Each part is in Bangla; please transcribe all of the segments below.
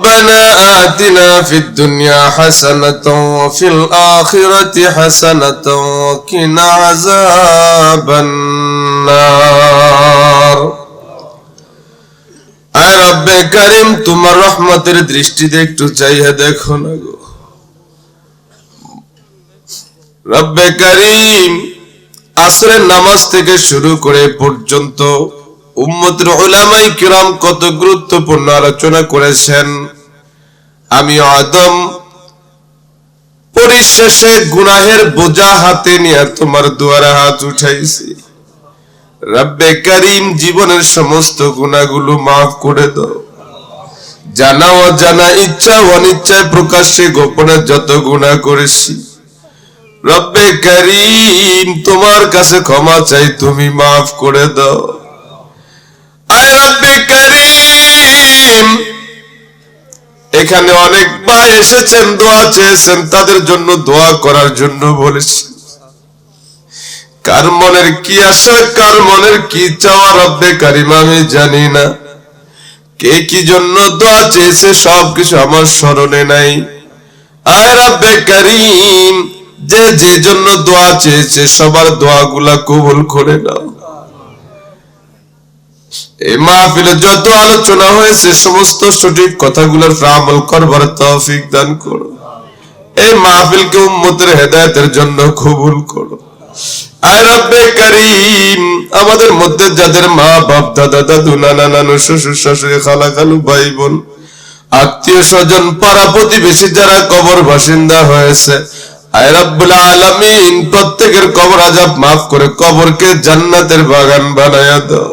ربنا آتنا في الدنيا حسنة وفي الآخرة حسنة وقنا عذاب النار আয় রব্বে করিম তোমার রহমতের দৃষ্টিতে একটু চাইয়া দেখো না গো রব্বে করিম আসরের নামাজ থেকে শুরু করে পর্যন্ত উম্মতের ওলামাই কিরাম কত গুরুত্বপূর্ণ আলোচনা করেছেন। আমি আদম, পরিশেষে গুনাহের বোঝা হাতে নিয়ে তোমার দুয়ারে হাত উঠাইছি। রব্বে করিম জীবনের সমস্ত গুণাগুলো মাফ করে দাও। জানা অজানা, ইচ্ছা অনিচ্ছায় প্রকাশ্যে গোপনে যত গুণা করেছি। রব্বে করিম, তোমার কাছে ক্ষমা চাই, তুমি মাফ করে দাও আয় রব্বে করিম এখানে অনেক ভাই এসেছেন, দোয়া চেয়েছেন, তাদের জন্য দোয়া করার জন্য বলেছি। কার মনের কি আশা, কার মনের কি চাওয়া, রব্বে কারিম, আমি জানি না। কে কি জন্য দোয়া চেয়েছে, সবকিছু আমার স্মরণে নাই। আয় রব্বে করিম, যে যে জন্য দোয়া চেয়েছে, সবার দোয়াগুলা কবুল করে নাও। এই মাহফিলে যত আলোচনা হয়েছে, সমস্ত সঠিক কথাগুলোর আমল করবার তৌফিক দান করো। এই মাহফিলকে উম্মতের হেদায়েতের জন্য কবুল করো। আমাদের মধ্যে যাদের মা বাপ দাদা, দাদু, নানা, নানু, শ্বশুর শাশুড়ি, খালা, খালু ভাই বোন আত্মীয় স্বজন, পাড়া প্রতিবেশী যারা কবর বাসিন্দা হয়েছে, আয় রব্বুল প্রত্যেকের কবর আজাব মাফ করে কবরকে জান্নাতের বাগান বানায়া দাও।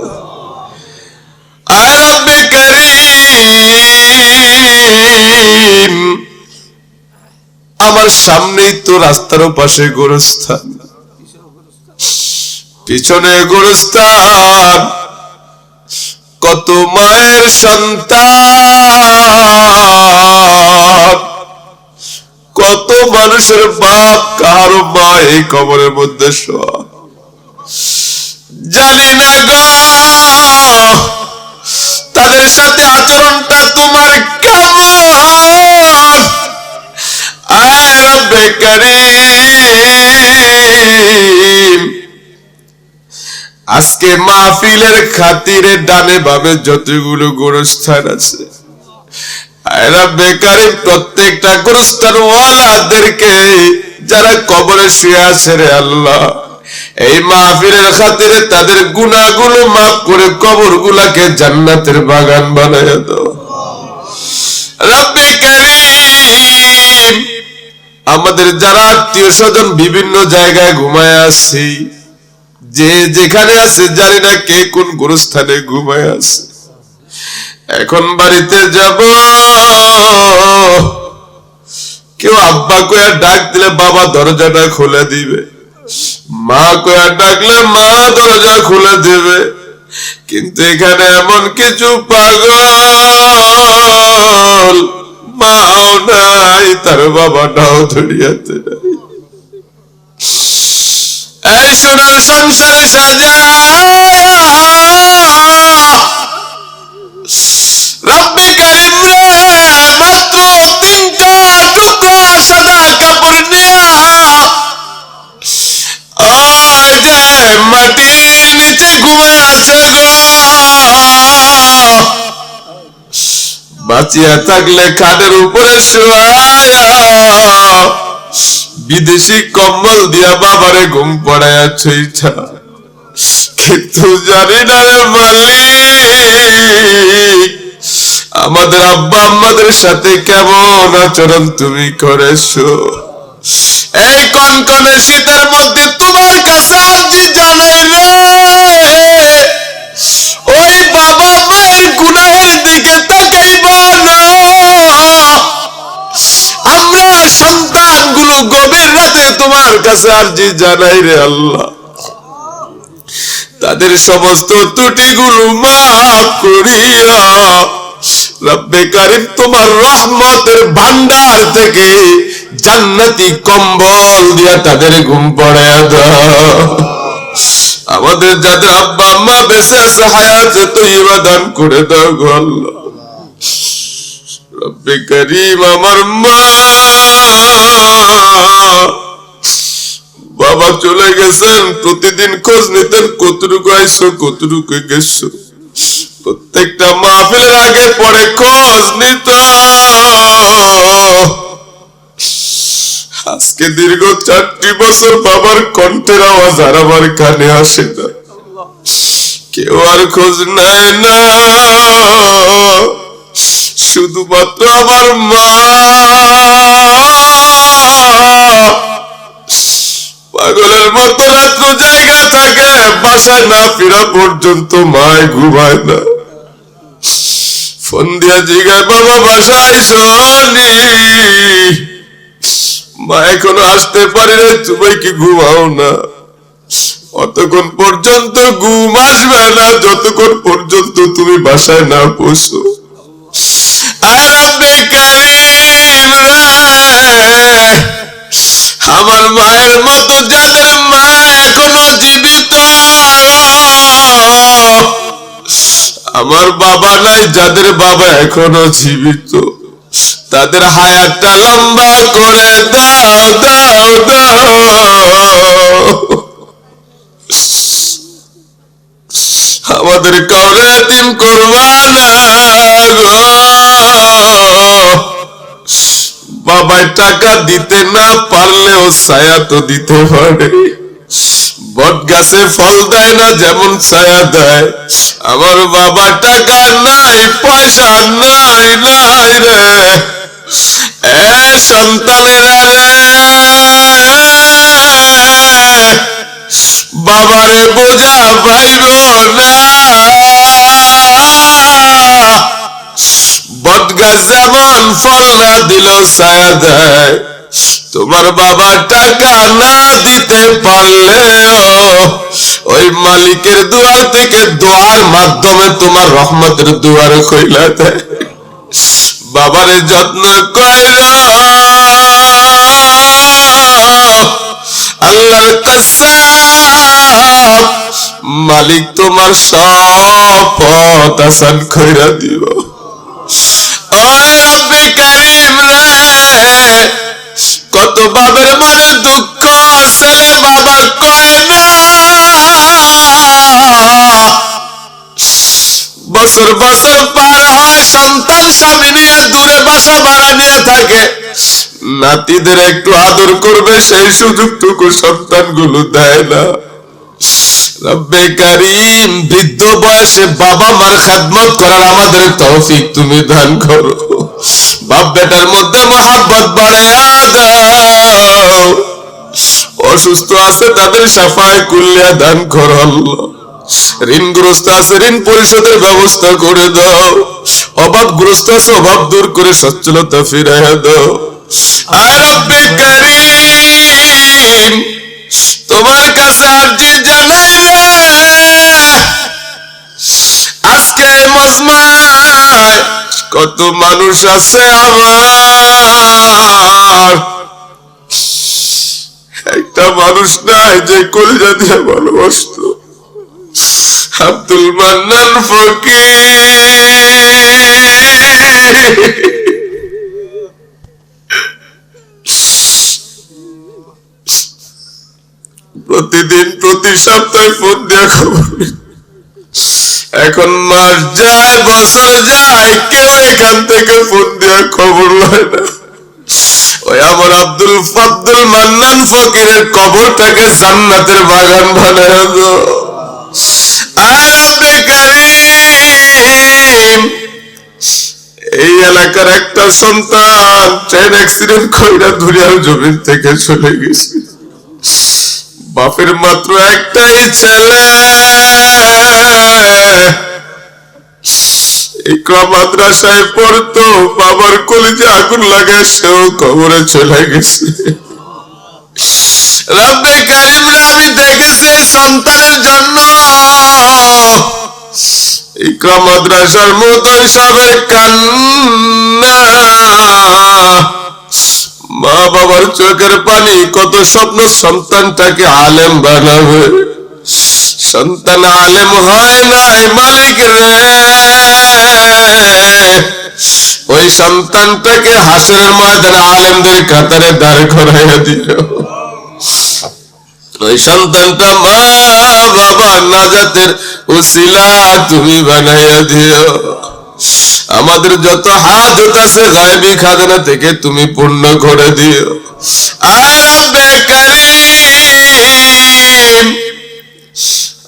আমার সামনেই তো রাস্তার পাশে গোরস্থান। পিছনে গোরস্থান। কত মায়ের সন্তান। কত মানুষের বাপ কারও মা এই কবরের মধ্যে জানি না গো। তাদের সাথে আচরণটা তোমার করিম। আজকে মাহফিলের খাতিরে ডানে বামে যতগুলো গোরস্থান আছে বেকারি প্রত্যেকটা গোরস্থান ওয়ালাদেরকে যারা কবরে শুয়ে আছে রে আল্লাহ, এই মাহফিলের খাতিরে তাদের গুনাহগুলো মাফ করে কবর গুলাকে জান্নাতের বাগান বানায় দাও। আমাদের যারা আত্মীয় স্বজন বিভিন্ন জায়গায় ঘুমায় আছে, যে যেখানে আছে জানি না কে কোন গুরুস্থানে ঘুমায় আছে। এখন বাড়িতে যাব, কেউ আব্বা কয়া ডাক দিলে বাবা দরজাটা খুলে দিবে। মা কয়া ডাকলে মা দরজা খুলে দেবে। কিন্তু এখানে এমন কিছু পাগল মাও নাই তার বাবাটাও ধরিয়াতে নাই। এই সোনার সংসারে সাজা বাঁচিয়া থাকলে খাটের উপরে বিদেশি কম্বল দিয়া বাবারে ঘুম পড়াইয়া ছইছা। কিন্তু জানি না রে মালিক, আমাদের আব্বা আমাদের সাথে কেমন আচরণ তুমি করেছ? এই কনকনে শীতের মধ্যে তোমার কাছে আর্জি জানাইবে ওই বাবা গুনাহের দিকে তাকাইবা না। আমরা সন্তানগুলো গভীর রাতে তোমার কাছে আর্জি জানাই রে আল্লাহ। তাদের সমস্ত ত্রুটিগুলো মাফ করিয়া রব্বে কারিম তোমার রহমতের ভান্ডার থেকে জান্নাতি কম্বল দিয়া তাদের ঘুম পড়ায় দাও। আমাদের যাদের আব্বা আম্মা বেঁচে আছে, হায়াতে তৈবা দান করে দাও আল্লাহ। রব্বে করিম আমার মা। বাবা চলে গেছেন, প্রতিদিন খোঁজ নিতেন, কতটুকু আইসো, কতটুকু গেছো। প্রত্যেকটা মাহফিলের আগে পরে খোঁজ নিত আজকে দীর্ঘ চারটি বছর বাবার কণ্ঠের আওয়াজ আর আমার কানে আসে না। কেউ আর খোঁজ নেয় না। শুধুমাত্র আমার মা। পাগলের মতো রাত্র জায়গা থাকে বাসায় না ফেরা পর্যন্ত মায় ঘুমায় না। ফোন দিয়া জিগায়, বাবা, বাসায় শনি। মা এখনও আসতে পারে না তুমি কি ঘুমাও না? অতক্ষণ পর্যন্ত ঘুম আসবে না, যতক্ষণ পর্যন্ত তুমি বাসায় না রব্বে আমার মায়ের মতো যাদের মা এখনও জীবিত, আমার বাবা নাই, যাদের বাবা এখনও জীবিত। তাদের হায়াতটা লম্বা করে দাও দাও দাও। আমাদের কাউরে এতিম করবা না বাবাই টাকা দিতে না পারলেও ছায়া তো দিতে পারে। বট গাছে ফল দেয় না যেমন ছায়া দেয়। আমার বাবা টাকা নাই, পয়সা নাই নাই রে। সন্তানেরা বাবারে বোঝা পাইব না। যেমন ফল দিল ছায়া দেয়, তোমার বাবা টাকা না দিতে পারলেও ওই মালিকের দুয়ার থেকে দোয়ার মাধ্যমে তোমার রহমতের দুয়ার খইলা দেয়। বাবারে যত্ন কইর আল্লাহর কসম মালিক তোমার সব আসান কইরা দিব। রব্বে কারিম রে, কত বাবার মনে দুঃখ ছেলে বাবার কয় না। বছর বছর সন্তান স্বামী নিয়ে দূরে বাসা ভাড়া নিয়ে থাকে। নাতিদের একটু আদর করবে, সেই সুযোগটুকু দেয় না। বৃদ্ধ বয়সে বাবা মার করার আমাদের তৌফিক তুমি করো। বাপ বেটার মধ্যে মহাব্বত অসুস্থ আছে তাদের সাফায় কুল্লিয়া দান করো ঋণগ্রস্ত আছে ঋণ পরিশোধের ব্যবস্থা করে দাও। অভাবগ্রস্ত আছে অভাব দূর করে সচ্ছলতা ফিরাইয়া দাও। তোমার কাছে আরজি জানাই আজকে মজমায় কত মানুষ আছে আমার। একটা মানুষ নাই যে কলিজা দিয়ে ভালোবাসত। আব্দুল মান্নান ফকির। প্রতিদিন, প্রতি সপ্তাহে ফোন দেওয়া খবর এখন মাস যায়, বছর যায়, কেউ এখান থেকে ফোন দেওয়া খবর লয় না। ওই আমার আব্দুল ফাব্দুল মান্নান ফকিরের কবরটাকে জান্নাতের বাগান বানায় দাও। আয় রব্বে কারিম এই এলাকার একটা সন্তান ট্রেন অ্যাক্সিডেন্ট কইরা দুনিয়ার জমিন থেকে চলে গেছে। বাপের মাত্র একটাই ছেলে। ইকরা মাদ্রাসায় পড়তো, বাবার কলেজে আগুন লাগে সেও কবরে চলে গেছে। রব্বে কারিমরা আমি দেখেছি সন্তানের জন্য। মাদ্রাসার মতো হিসাবে কান্না। মা বাবার চোখের পানি, কত স্বপ্ন সন্তানটাকে আলেম বানাবে। সন্তান আলেম হয় নাই মালিক রে। ওই সন্তানটাকে হাসরের ময়দানে আলেমদের কাতারে দাঁড় করাইয়া দিও আমাদের যত হাজত আছে গায়বী খাজানা থেকে তুমি পূর্ণ করে দিও।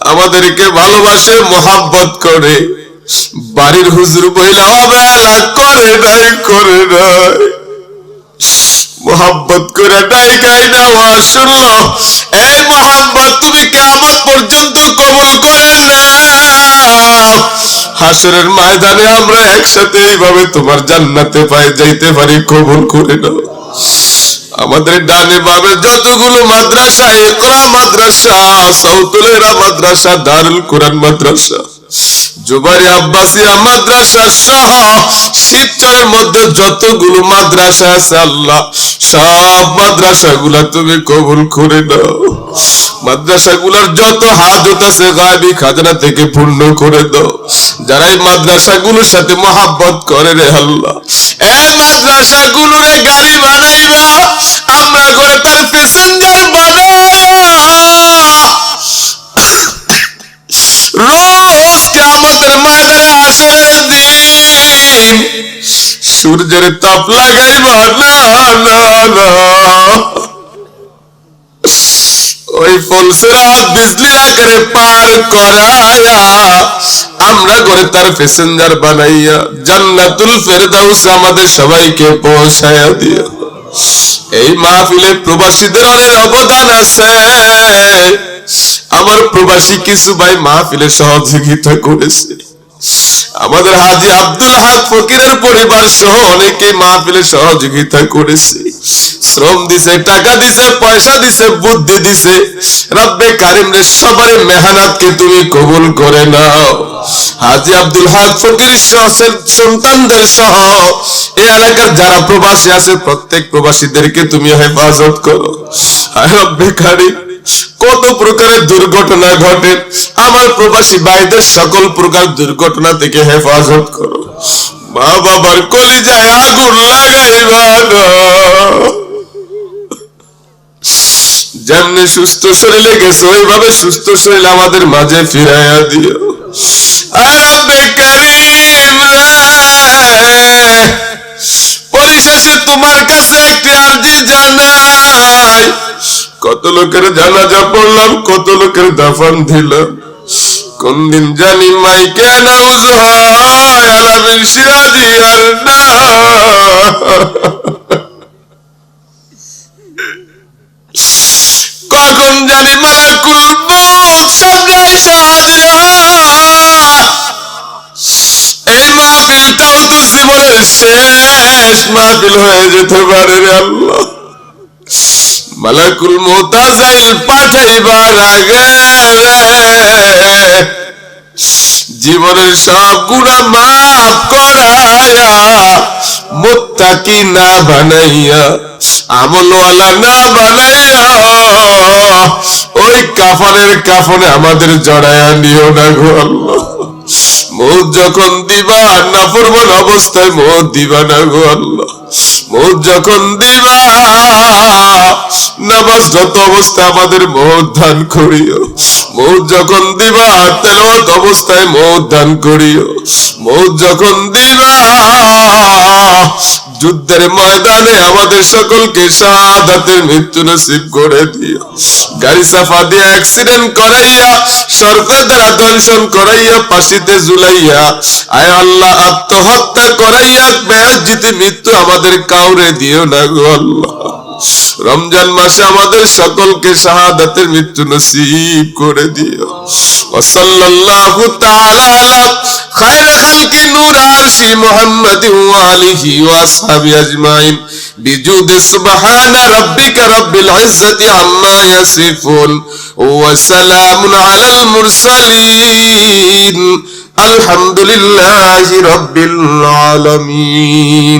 আমাদেরকে ভালোবাসে, মোহাব্বত করে। বাড়ির হুজুর বইলা অবহেলা করে নাই করে নাই। মোহাব্বত করে ডাইকাই নেওয়া শুনলো। হাসরের ময়দানে আমরা একসাথে এইভাবে তোমার জান্নাতে পাই যাইতে পারি, কবুল করে নাও। আমাদের ডানে বাবে যতগুলো মাদ্রাসা, একরা মাদ্রাসা সৌতুলেরা মাদ্রাসা, দারুল কোরআন মাদ্রাসা। জুবারি আব্বাসিয়া মাদ্রাসা সহ শিবচরের মধ্যে যতগুলো মাদ্রাসা আছে আল্লাহ, সব মাদ্রাসা গুলা তুমি কবুল করে দাও মাদ্রাসাগুলার যত হাজত আছে গায়বী খাজনা থেকে পূর্ণ করে দাও যারা এই মাদ্রাসা গুলোর সাথে মহাব্বত করে রে আল্লাহ এই মাদ্রাসা গুলোরে গাড়ি বানাইবা, আমরা করে তার প্যাসেঞ্জার বানাইয়া সূর্যের তাপ লাগাইবা না ওই ফলসেরাত বিজলির আকারে পার করায়া, আমরা করে তার প্যাসেঞ্জার বানাইয়া জান্নাতুল ফেরদাউস আমাদের সবাইকে পৌঁছায়া দিও এই মাহফিলে প্রবাসীদের অনেক অবদান আছে। আমার প্রবাসী কিছু ভাই মাহফিলে সহযোগিতা করেছে। আমাদের হাজি আব্দুল হক ফকিরের পরিবার সহ অনেকে মাহফিলে সহযোগিতা করেছে। শ্রম দিছে, টাকা দিছে, পয়সা দিছে, বুদ্ধি দিছে। রব্বে কারিম রে সবার মেহনতকে তুমি কবুল করে নাও। হাজি আব্দুল হক ফকির সন্তানদের সহ, এই এলাকার যারা প্রবাসী আছে, প্রত্যেক প্রবাসীদেরকে তুমি হেফাজত করো। রব্বে কারিম। কত প্রকারের দুর্ঘটনা ঘটে? আমার প্রবাসী ভাইদের সকল প্রকার দুর্ঘটনা থেকে হেফাজত করো। মা বাবার কলিজায় আগুন লাগাইবা যেমনি সুস্থ শরীরে গেছে ওইভাবে সুস্থ শরীর আমাদের মাঝে ফিরাইয়া দিও। পরিশেষে তোমার কাছে একটি আর্জি জানাই। কত লোকের জানাজা পড়লাম, কত লোকের দাফান দিলাম। কোন দিন জানি মাইকে নাউজ হয়, আলামিন সিরাজি আর না। কখন জানি মালাকুল মউত সামনে এসে এই মাহফিলটাও তো জীবনের শেষ মাহফিল হয়ে যেতে পারে রে আল্লাহ। মালাকুল মোতাজাইল পাঠাইবার জীবনের সব গুণা মাফ করায়া মুত্তাকি না বানাইয়া, আমলওয়ালা না বানাইয়া, ওই কাফনের কাফনে আমাদের জড়ায়া নিও না গো আল্লাহ। মৌত যখন দিবা না ফরমান অবস্থায় মৌত দিবা না গো আল্লাহ। মৌত যখন দিবা। নামাজরত অবস্থা আমাদের মৌত ধান করিও। মৌত যখন দিবা, তেলাওয়াত অবস্থায় মৌত দান করিও। মৌত যখন দিবা যুদ্ধের ময়দানে আমাদের সকলকে শাহাদাতের মৃত্যু নসিব করে দিও। গাড়ি সাফা দিয়ে অ্যাক্সিডেন্ট করাইয়া, সরকার দ্বারা দর্শন করাইয়া, ফাঁসিতে জুলাইয়া আয় আল্লাহ, আত্মহত্যা করাইয়া বেয়াজিতে মৃত্যু আমাদের কাউরে দিও না গো আল্লাহ। রমজান মাসে আমাদের সকলকে শাহাদাতের মৃত্যু নসিব করে দিও। ওয়াসাল্লাল্লাহু তাআলা আলা খায়র খালকি নূর আরশি মুহাম্মাদ ওয়া আলিহি ওয়া আসহাবি আজমাইন। বিজুদ সুবহান রাব্বিকা রাব্বিল ইজ্জাতি আম্মা ইয়াসিফুন। ওয়া সালামুন আলাল মুরসালিন। আলহামদুলিল্লাহি রাব্বিল আলামিন।